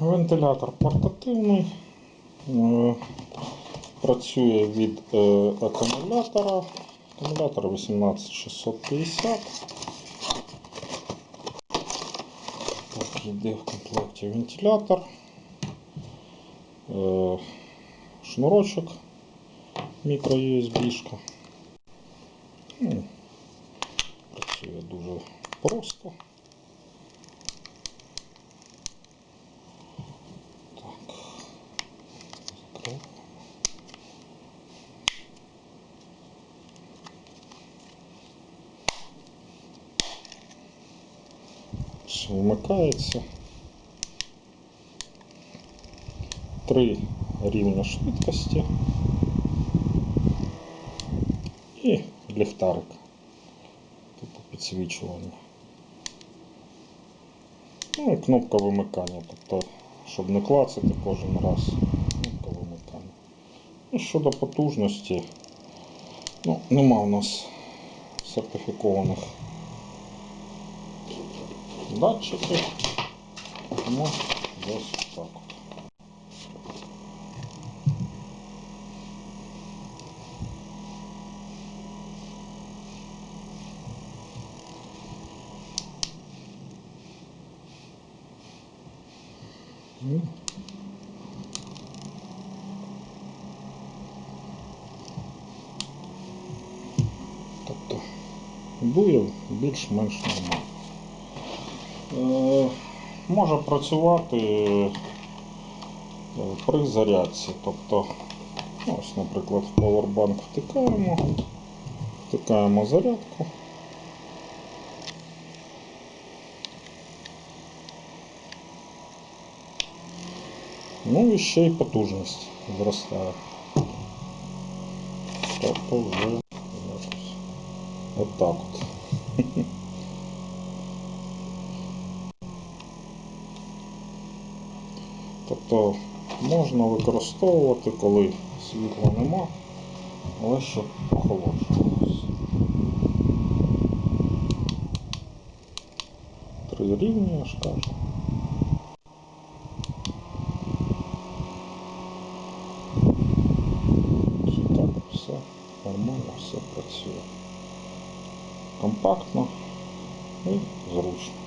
Вентилятор портативний. Е, Працює від е, акумулятора. Акумулятор 18650. Так, йде в комплекті вентилятор. Е, Шнурочок мікро USB-шка. Ну, Працює дуже просто. Все вмикається. Три рівня швидкості і ліхтарик. Типу підсвічування. Ну і кнопка вимикання, тобто, щоб не клацати кожен раз. Кнопка вимикання. І щодо потужності, ну, нема у нас сертифікованих датчиків. Тому десь так от. Ну. Тобто дує більш-менш нормально. Е, може працювати е, при зарядці. Тобто, ось, наприклад, в Powerbank втикаємо, втикаємо зарядку. Ну і ще й потужність зростає. Тобто вже отак от. Тобто можна використовувати, коли світла нема, але щоб охолоджувалося. Три рівні, я ж кажу. Так, все нормально, все працює. Компактно і зручно.